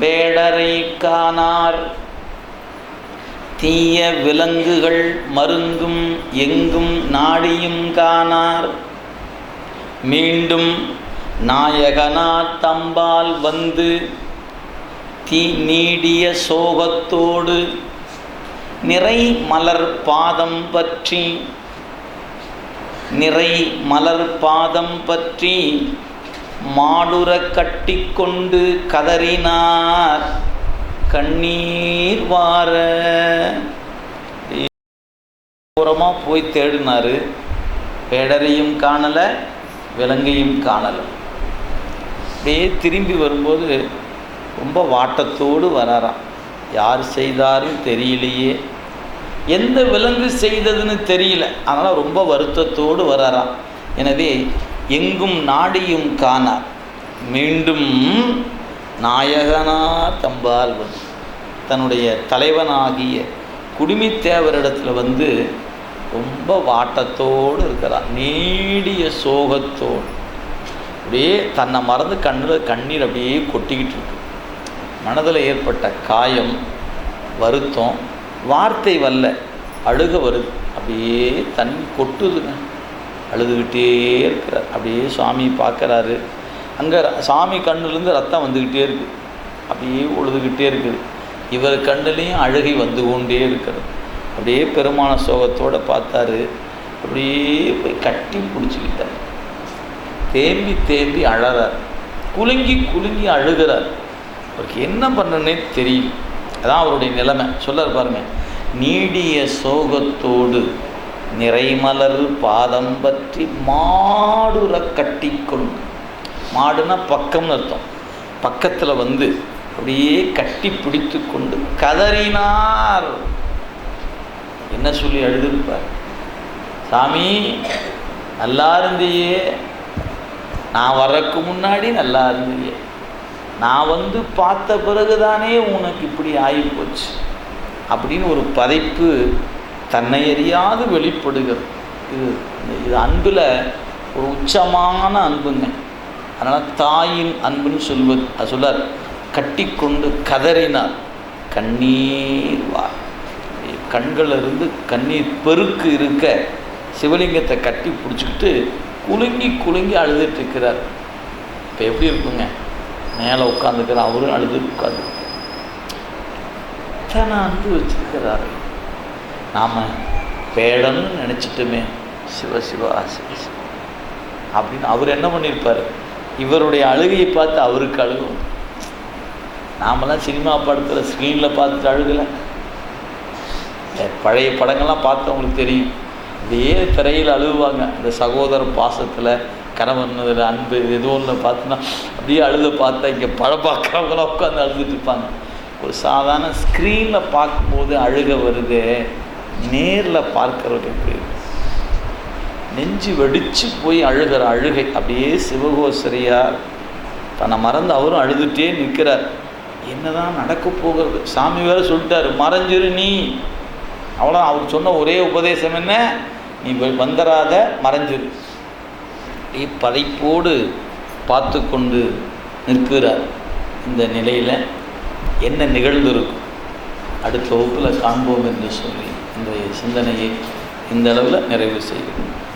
வேடரை காணார். தீய விலங்குகள் மருங்கும் எங்கும் நாடியும் காணார். மீண்டும் நாயகனா தம்பால் வந்து தீ நீடிய சோகத்தோடு நிறை மலர் பாதம் பற்றி நிறை மலர் பாதம் பற்றி மாடுற கட்டிக்கொண்டு கதறினார். கண்ணீர் வார. ஓரமாக போய் தேடினார். பேடரையும் காணலை விலங்கையும் காணலை. அப்படியே திரும்பி வரும்போது ரொம்ப வாட்டத்தோடு வராராம். யார் செய்தாரும் தெரியலையே. எந்த விலங்கு செய்ததுன்னு தெரியல. அதனால் ரொம்ப வருத்தத்தோடு வராராம். எனவே எங்கும் நாடியும் காணார் மீண்டும் நாயகனா தம்பால் வந்து தன்னுடைய தலைவனாகிய குடுமித்தேவரிடத்தில் வந்து ரொம்ப வாட்டத்தோடு இருக்கிறார். நீடிய சோகத்தோடு. அப்படியே தன்னை மறந்து கண்ணில் கண்ணீர் அப்படியே கொட்டிக்கிட்டு இருக்கு. மனதில் ஏற்பட்ட காயம் வருத்தம் வார்த்தை வல்ல அழுக வருது. அப்படியே தண்ணி கொட்டுதுங்க. அழுதுகிட்டே இருக்கிறார். அப்படியே சுவாமி பார்க்குறாரு. அங்கே சாமி கண்ணுலேருந்து ரத்தம் வந்துக்கிட்டே இருக்குது அப்படியே உழுதுகிட்டே இருக்குது. இவர் கண்ணுலேயும் அழுகை வந்து கொண்டே இருக்கிறது. அப்படியே பெருமான சோகத்தோடு பார்த்தாரு. அப்படியே போய் கட்டி பிடிச்சிக்கிட்டார். தேம்பி தேம்பி அழறார். குலுங்கி குலுங்கி அழுகிறார். அவருக்கு என்ன பண்ணனே தெரியல. அதான் அவருடைய நிலைமை. சொல்லார் பாருங்க. நீடிய சோகத்தோடு நிறைமலர் பாதம் பற்றி மாடுற கட்டி கொண்டு மாடுனா பக்கம்னு அர்த்தம். பக்கத்தில் வந்து அப்படியே கட்டி பிடித்து கொண்டு கதறினார். என்ன சொல்லி அழுதுருப்பார்? சாமி நல்லா இருந்தியே. நான் வர்றதுக்கு முன்னாடி நல்லா இருந்தியே. நான் வந்து பார்த்த பிறகுதானே உனக்கு இப்படி ஆகிப்போச்சு அப்படின்னு ஒரு பதைப்பு தன்னை அறியாது வெளிப்படுகிறது. இது இது அன்பில் ஒரு உச்சமான அன்புங்க. அதனால் தாயின் அன்புன்னு சொல்வது அது சொல்லார் கட்டிக்கொண்டு கதறினார். கண்ணீர் வா கண்களிலிருந்து கண்ணீர் பெருக்கு இருக்க சிவலிங்கத்தை கட்டி பிடிச்சிக்கிட்டு குலுங்கி குலுங்கி அழுதுட்டு இருக்கிறார் இப்போ எப்படி இருக்குங்க? மேலே உட்காந்துக்கிற அவரும் அழுது உட்காந்து இத்தனை அன்பு வச்சிருக்கிறாரு நாம் பேடன்னு நினச்சிட்டுமே. சிவ சிவா சிவ சிவ அப்படின்னு அவர் என்ன பண்ணியிருப்பார் இவருடைய அழுகையை பார்த்து அவருக்கு அழுகும். நாமெல்லாம் சினிமா படத்தில் ஸ்க்ரீனில் பார்த்துட்டு அழுகலை. பழைய படங்கள்லாம் பார்த்தவங்களுக்கு தெரியும். இதே திரையில் அழுகுவாங்க. இந்த சகோதர பாசத்தில் கணவன் இதில் அன்பு எதுவும் ஒன்று பார்த்தோன்னா அப்படியே அழுத பார்த்தா இங்கே படம் பார்க்குறவங்களாம் உட்காந்து அழுதுட்டு இருப்பாங்க. ஒரு சாதாரண ஸ்க்ரீனில் பார்க்கும்போது அழுக வருது. நேரில் பார்க்கறவங்க எப்படி நெஞ்சு வெடிச்சு போய் அழுகிற அழுகை அப்படியே சிவகோசரியார் தன்னை மறந்து அவரும் அழுதுகிட்டே நிற்கிறார். என்னதான் நடக்க போகிறது? சாமி வேற சொல்லிட்டாரு மறைஞ்சிரு நீ. அவ்வளோ அவர் சொன்ன ஒரே உபதேசம் என்ன? நீ வந்துடாத மறைஞ்சிரு. அப்படியே பதைப்போடு பார்த்து கொண்டு நிற்கிறார். இந்த நிலையில் என்ன நிகழ்ந்திருக்கும்? அடுத்த வகுப்பில் காண்போம் என்று சொல்லி இந்த சிந்தனையை இந்த அளவில் நிறைவு செய்கிறோம்